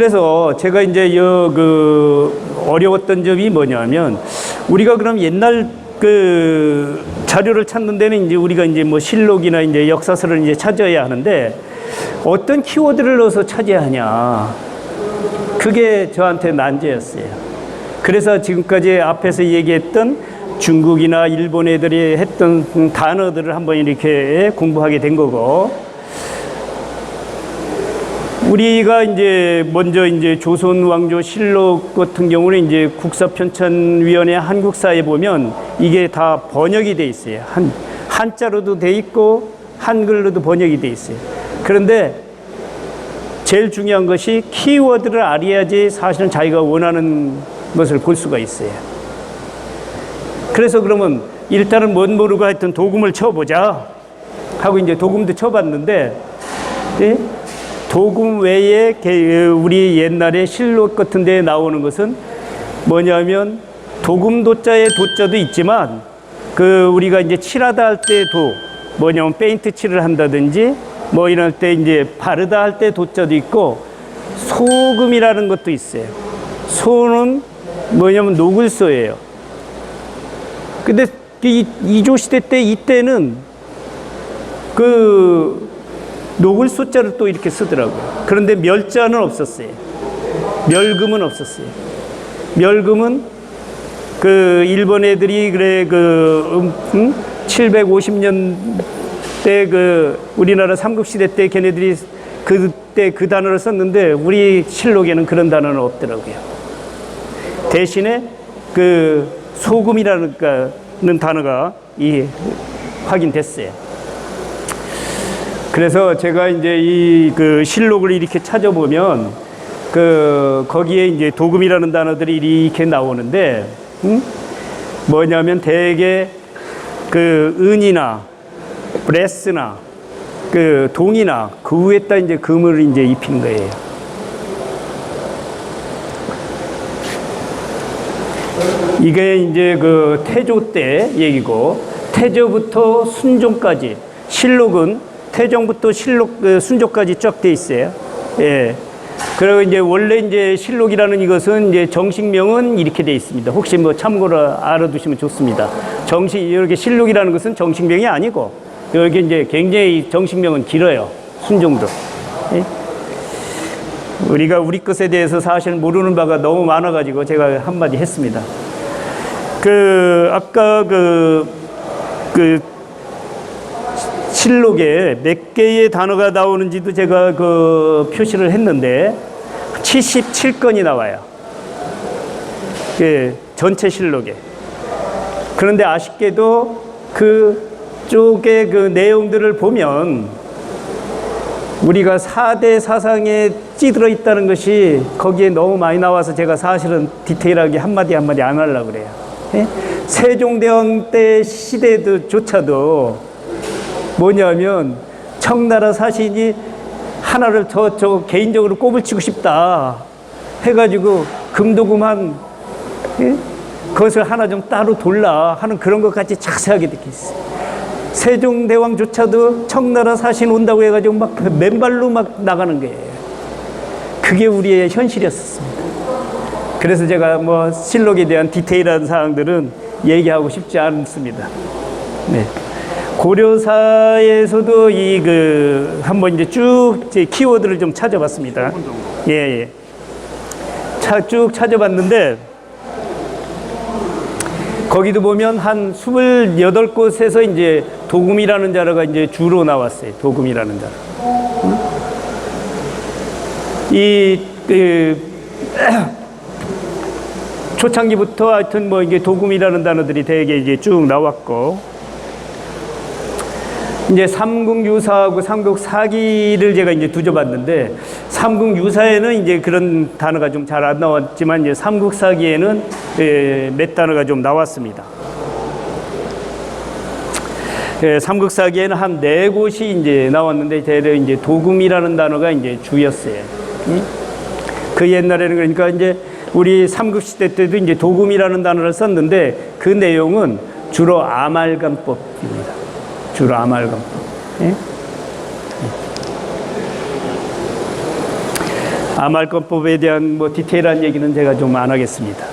그래서 제가 이제 여, 그 어려웠던 점이 뭐냐면 우리가 그럼 옛날 그 자료를 찾는 데는 이제 우리가 이제 뭐 실록이나 이제 역사서를 이제 찾아야 하는데 어떤 키워드를 넣어서 찾아야 하냐. 그게 저한테 난제였어요. 그래서 지금까지 앞에서 얘기했던 중국이나 일본 애들이 했던 단어들을 한번 이렇게 공부하게 된 거고, 우리가 이제 먼저 이제 조선 왕조 실록 같은 경우는 이제 국사편찬위원회 한국사에 보면 이게 다 번역이 돼 있어요. 한 한자로도 돼 있고 한글로도 번역이 돼 있어요. 그런데 제일 중요한 것이 키워드를 알아야지 사실은 자기가 원하는 것을 볼 수가 있어요. 그래서 그러면 일단은 뭔 모르고 하여튼 도금을 쳐보자 하고 이제 도금도 쳐봤는데 예? 도금 외에 게- 우리 옛날에 실록 같은 데에 나오는 것은 뭐냐면 도금 도자의 도자도 있지만 그 우리가 이제 칠하다 할 때도 뭐냐면 페인트 칠을 한다든지 뭐 이럴 때 이제 바르다 할 때 도자도 있고 소금이라는 것도 있어요. 소는 뭐냐면 녹을소예요. 근데 이 이조 시대 때 이때는 그 녹을 숫자를 또 이렇게 쓰더라고요. 그런데 멸자는 없었어요. 멸금은 없었어요. 멸금은 그 일본 애들이 그래 그 음, 750년 때그 우리나라 삼국 시대 때 걔네들이 그때 그 단어를 썼는데 우리 실록에는 그런 단어는 없더라고요. 대신에 그 소금이라는 단어가 이 확인됐어요. 그래서 제가 이제 이 그 실록을 이렇게 찾아보면 그 거기에 이제 도금이라는 단어들이 이렇게 나오는데 음? 뭐냐면 대개 그 은이나 브레스나 그 동이나 그 위에다 이제 금을 이제 입힌 거예요. 이게 이제 그 태조 때 얘기고 태조부터 순종까지 실록은 태종부터 실록 그 순조까지 쫙 돼 있어요. 예. 그리고 이제 원래 이제 실록이라는 이것은 이제 정식명은 이렇게 돼 있습니다. 혹시 뭐 참고로 알아두시면 좋습니다. 정식 이렇게 실록이라는 것은 정식명이 아니고 여기 이제 굉장히 정식명은 길어요. 순종도. 예? 우리가 우리 것에 대해서 사실 모르는 바가 너무 많아가지고 제가 한마디 했습니다. 그 아까 그, 그 실록에 몇 개의 단어가 나오는지도 제가 그 표시를 했는데 77건이 나와요. 그 전체 실록에. 그런데 아쉽게도 그 쪽의 그 내용들을 보면 우리가 4대 사상에 찌들어 있다는 것이 거기에 너무 많이 나와서 제가 사실은 디테일하게 한마디 한마디 안 하려고 그래요. 예? 세종대왕 때 시대도 조차도 뭐냐면 청나라 사신이 하나를 더 저 개인적으로 꼽을 치고 싶다 해가지고 금도금 한 예? 그것을 하나 좀 따로 돌라 하는 그런 것까지 자세하게 되어 있어요. 세종대왕조차도 청나라 사신 온다고 해가지고 막 맨발로 막 나가는 거예요. 그게 우리의 현실이었습니다. 그래서 제가 뭐 실록에 대한 디테일한 사항들은 얘기하고 싶지 않습니다. 네. 고려사에서도 이 그 한번 이제 쭉 제 키워드를 좀 찾아봤습니다. 예, 예. 차, 쭉 찾아봤는데 거기도 보면 한 28곳에서 이제 도금이라는 자료가 이제 주로 나왔어요. 도금이라는 자료. 이, 그, 초창기부터 하여튼 뭐 이게 도금이라는 단어들이 되게 이제 쭉 나왔고, 이제 삼국 유사하고 삼국 사기를 제가 이제 두져 봤는데, 삼국 유사에는 이제 그런 단어가 좀 잘 안 나왔지만, 이제 삼국 사기에는 예, 몇 단어가 좀 나왔습니다. 예, 삼국사기에는 한 네 곳이 이제 나왔는데, 대략 이제 도금이라는 단어가 이제 주였어요. 응? 그 옛날에는 그러니까 이제 우리 삼국 시대 때도 이제 도금이라는 단어를 썼는데 그 내용은 주로 아말감법입니다. 주로 아말감법. 예? 아말건법에 대한 뭐 디테일한 얘기는 제가 좀 안 하겠습니다.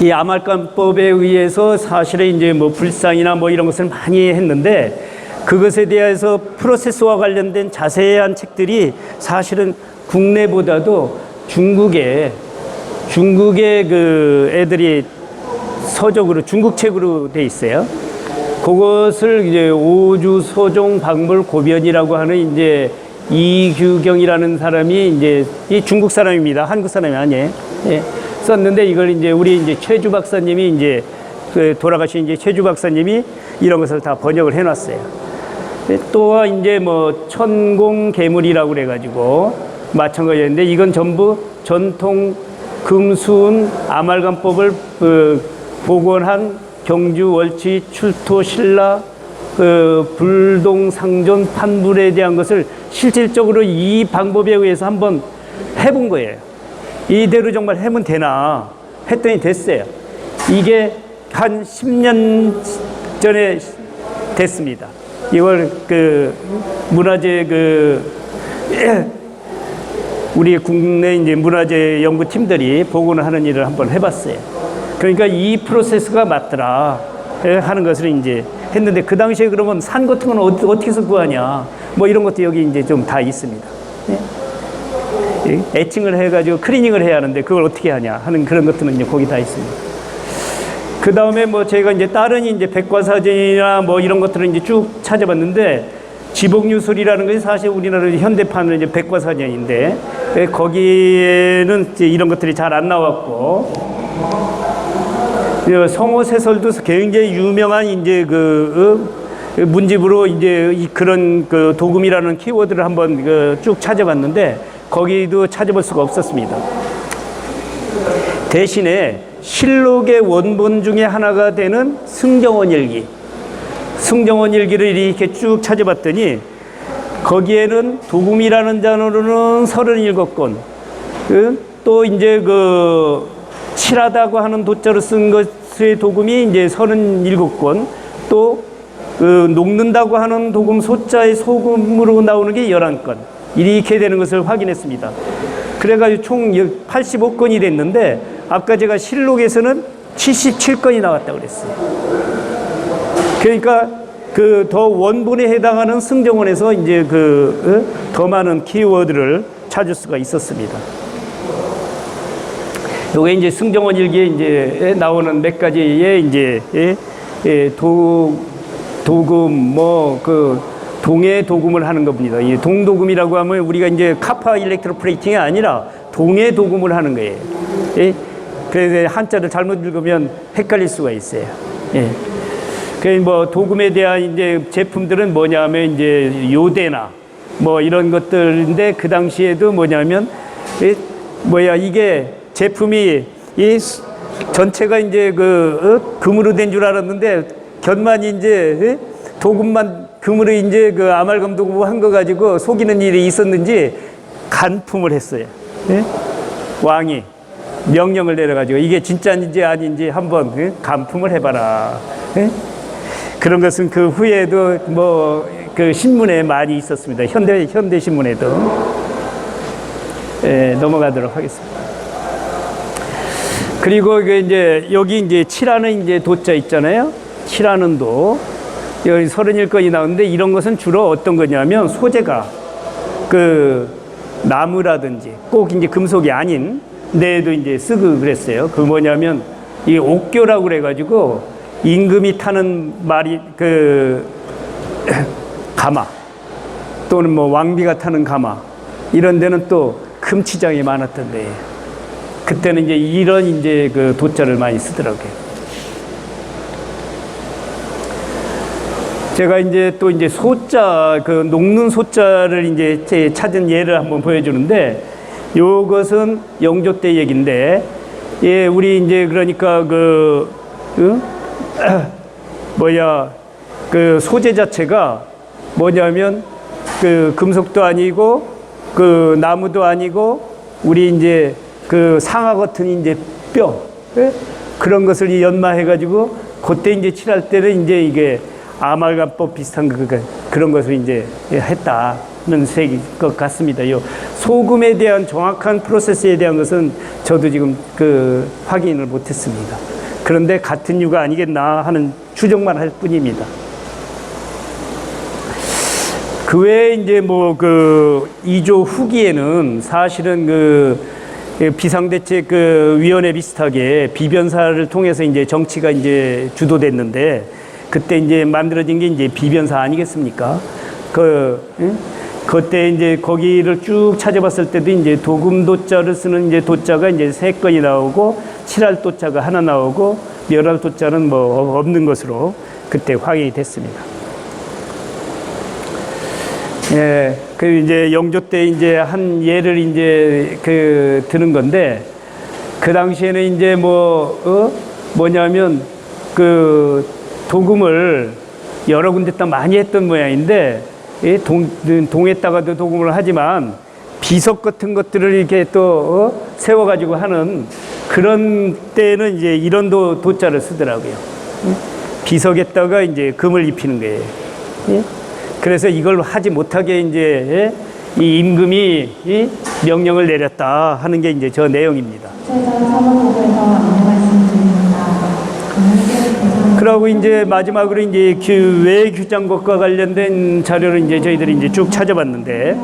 이 아말건법에 의해서 사실은 이제 뭐 불상이나 뭐 이런 것을 많이 했는데 그것에 대해서 프로세스와 관련된 자세한 책들이 사실은 국내보다도 중국에 중국의 그 애들이 서적으로 중국 책으로 돼 있어요. 그것을 이제 오주 소종 박물 고변이라고 하는 이제 이규경이라는 사람이 이제 이 중국 사람입니다. 한국 사람이 아니에요. 예. 썼는데 이걸 이제 우리 이제 최주 박사님이 이제 그 돌아가신 이제 최주 박사님이 이런 것을 다 번역을 해놨어요. 예, 또 이제 뭐 천공 괴물이라고 그래가지고 마찬가지인데 이건 전부 전통 금수운 아말감법을 그 복원한 경주 월치 출토 신라 그 불동 상존 판불에 대한 것을 실질적으로 이 방법에 의해서 한번 해본 거예요. 이대로 정말 하면 되나 했더니 됐어요. 이게 한 10년 전에 됐습니다. 이걸 그 문화재 그 우리 국내 이제 문화재 연구팀들이 복원을 하는 일을 한번 해봤어요. 그러니까 이 프로세스가 맞더라 예, 하는 것을 이제 했는데 그 당시에 그러면 산 같은 건 어떻게 해서 구하냐 뭐 이런 것도 여기 이제 좀 다 있습니다. 예. 예, 애칭을 해가지고 클리닝을 해야 하는데 그걸 어떻게 하냐 하는 그런 것들은 이제 거기 다 있습니다. 그 다음에 뭐 제가 이제 다른 이제 백과사전이나 뭐 이런 것들을 이제 쭉 찾아봤는데 지복유술이라는 것이 사실 우리나라 현대판은 이제 백과사전인데 예, 거기에는 이제 이런 것들이 잘 안 나왔고 예, 성호세설도 굉장히 유명한 이제 그 어, 문집으로 이제 이 그런 그 도금이라는 키워드를 한번 그 쭉 찾아봤는데 거기도 찾아볼 수가 없었습니다. 대신에 실록의 원본 중에 하나가 되는 승정원 일기, 승정원 일기를 이렇게 쭉 찾아봤더니 거기에는 도금이라는 단어로는 37건, 그또 이제 그 칠하다고 하는 도자로 쓴 것 의 도금이 이제 37건, 또그 녹는다고 하는 도금 소자의 소금으로 나오는 게 11건. 이렇게 되는 것을 확인했습니다. 그래가지고 총 85건이 됐는데 아까 제가 실록에서는 77건이 나왔다고 그랬어요. 그러니까 그 더 원본에 해당하는 승정원에서 이제 그 더 많은 키워드를 찾을 수가 있었습니다. 요게 이제 승정원 일기에 이제 나오는 몇 가지의 이제 예, 예, 도 도금 뭐 그 동해 도금을 하는 겁니다. 이 동도금이라고 하면 우리가 이제 카파 일렉트로 프레이팅이 아니라 동해 도금을 하는 거예요. 예? 그래서 한자를 잘못 읽으면 헷갈릴 수가 있어요. 예. 그뭐 도금에 대한 이제 제품들은 뭐냐면 이제 요대나 뭐 이런 것들인데 그 당시에도 뭐냐면 이 뭐야 이게 제품이 이 수- 전체가 이제 그 어? 금으로 된 줄 알았는데 견만 이제 예? 도금만 금으로 이제 그 아말감 도금 한거 가지고 속이는 일이 있었는지 간품을 했어요. 예? 왕이 명령을 내려가지고 이게 진짜인지 아닌지 한번 예? 간품을 해봐라. 예? 그런 것은 그 후에도 뭐 그 신문에 많이 있었습니다. 현대 현대 신문에도 예, 넘어가도록 하겠습니다. 그리고 이제 여기 이제 칠하는 이제 도자 있잖아요. 칠하는 도 여기 31건이 나오는데 이런 것은 주로 어떤 거냐면 소재가 그 나무라든지 꼭 이제 금속이 아닌 데에도 이제 쓰고 그랬어요. 그 뭐냐면 이 옥교라고 그래가지고 임금이 타는 말이 그 가마 또는 뭐 왕비가 타는 가마 이런 데는 또 금치장이 많았던 데예요. 그때는 이제 이런 이제 그 도자를 많이 쓰더라고요. 제가 이제 또 이제 소자 그 녹는 소자를 이제 제 찾은 예를 한번 보여주는데 요것은 영조 때 얘긴데 예 우리 이제 그러니까 그 응? 뭐야 그 소재 자체가 뭐냐면 그 금속도 아니고 그 나무도 아니고 우리 이제 그 상아 같은 이제 뼈 예? 그런 것을 이 연마해 가지고 그때 이제 칠할 때는 이제 이게 아말감법 비슷한 그, 그 그런 것을 이제 했다 색일 것 같습니다. 요 소금에 대한 정확한 프로세스에 대한 것은 저도 지금 그 확인을 못했습니다. 그런데 같은 유가 아니겠나 하는 추정만 할 뿐입니다. 그 외에 이제 뭐그 2조 후기에는 사실은 그 비상대책 그 위원회 비슷하게 비변사를 통해서 이제 정치가 이제 주도됐는데 그때 이제 만들어진 게 이제 비변사 아니겠습니까? 그 응? 그때 이제 거기를 쭉 찾아봤을 때도 이제 도금도자를 쓰는 이제 도자가 이제 세 건이 나오고 칠할 도자가 하나 나오고 멸할 도자는 뭐 없는 것으로 그때 확인이 됐습니다. 예, 그 이제 영조 때 이제 한 예를 이제 그 드는 건데 그 당시에는 이제 뭐 어? 뭐냐면 그 도금을 여러 군데 다 많이 했던 모양인데 이 동, 동에다가도 도금을 하지만 비석 같은 것들을 이렇게 또 어? 세워가지고 하는 그런 때는 이제 이런 도, 도자를 쓰더라고요. 응? 비석에다가 이제 금을 입히는 거예요. 예? 그래서 이걸 하지 못하게 이제 예? 이 임금이 이 명령을 내렸다 하는 게 이제 저 내용입니다. 그러고 이제 마지막으로 이제 규, 외 규장법과 관련된 자료를 이제 저희들이 이제 쭉 찾아봤는데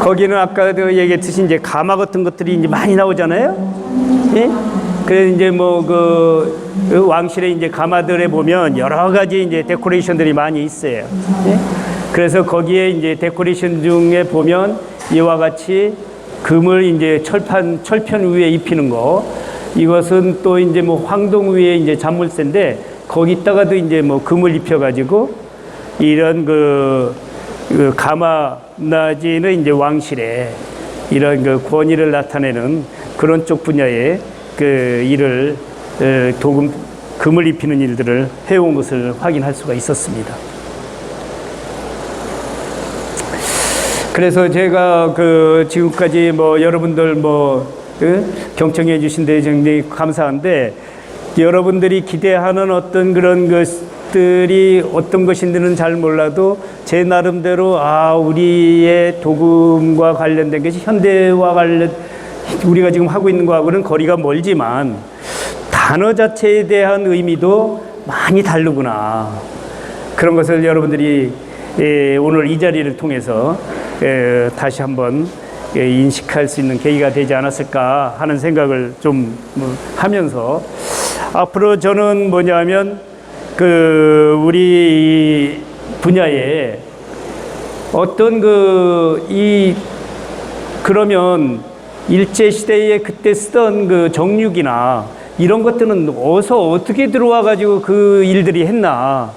거기는 아까도 얘기했듯이 이제 가마 같은 것들이 이제 많이 나오잖아요. 예? 그래서 이제 뭐그 그 왕실의 이제 가마들에 보면 여러 가지 이제 데코레이션들이 많이 있어요. 예? 그래서 거기에 이제 데코레이션 중에 보면 이와 같이 금을 이제 철판 철편 위에 입히는 거 이것은 또 이제 뭐 황동 위에 이제 잔물쇠인데 거기다가도 이제 뭐 금을 입혀가지고 이런 그, 그 가마나지는 이제 왕실에 이런 그 권위를 나타내는 그런 쪽 분야의 그 일을 어, 도금 금을 입히는 일들을 해온 것을 확인할 수가 있었습니다. 그래서 제가 그 지금까지 뭐 여러분들 뭐 어? 경청해 주신 데 굉장히 감사한데 여러분들이 기대하는 어떤 그런 것들이 어떤 것인지는 잘 몰라도 제 나름대로 아 우리의 도금과 관련된 것이 현대와 관련 우리가 지금 하고 있는 거하고는 거리가 멀지만 단어 자체에 대한 의미도 많이 다르구나. 그런 것을 여러분들이 예, 오늘 이 자리를 통해서 예, 다시 한번 예, 인식할 수 있는 계기가 되지 않았을까 하는 생각을 좀뭐 하면서 앞으로 저는 뭐냐면 그 우리 분야에 어떤 그 이 그러면 일제 시대에 그때 쓰던 그 정육이나 이런 것들은 어서 어떻게 들어와 가지고 그 일들이 했나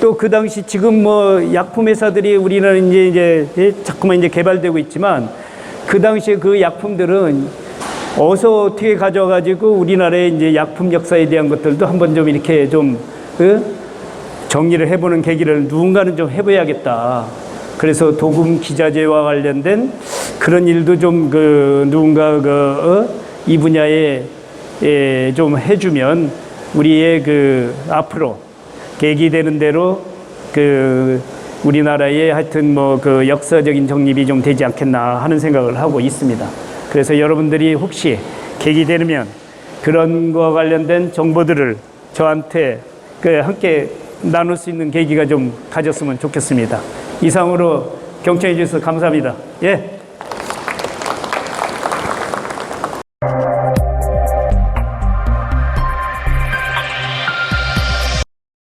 또 그 당시 지금 뭐 약품 회사들이 우리는 이제 이제 예, 자꾸만 이제 개발되고 있지만 그 당시에 그 약품들은 어서 어떻게 가져가지고 우리나라의 이제 약품 역사에 대한 것들도 한번 좀 이렇게 좀 어? 정리를 해보는 계기를 누군가는 좀 해봐야겠다. 그래서 도금 기자재와 관련된 그런 일도 좀 그 누군가 그 이 분야에 예, 좀 해주면 우리의 그 앞으로 계기되는 대로 그 우리나라의 하여튼 뭐 그 역사적인 정립이 좀 되지 않겠나 하는 생각을 하고 있습니다. 그래서 여러분들이 혹시 계기되면 그런 거와 관련된 정보들을 저한테 그 함께 나눌 수 있는 계기가 좀 가졌으면 좋겠습니다. 이상으로 경청해 주셔서 감사합니다. 예.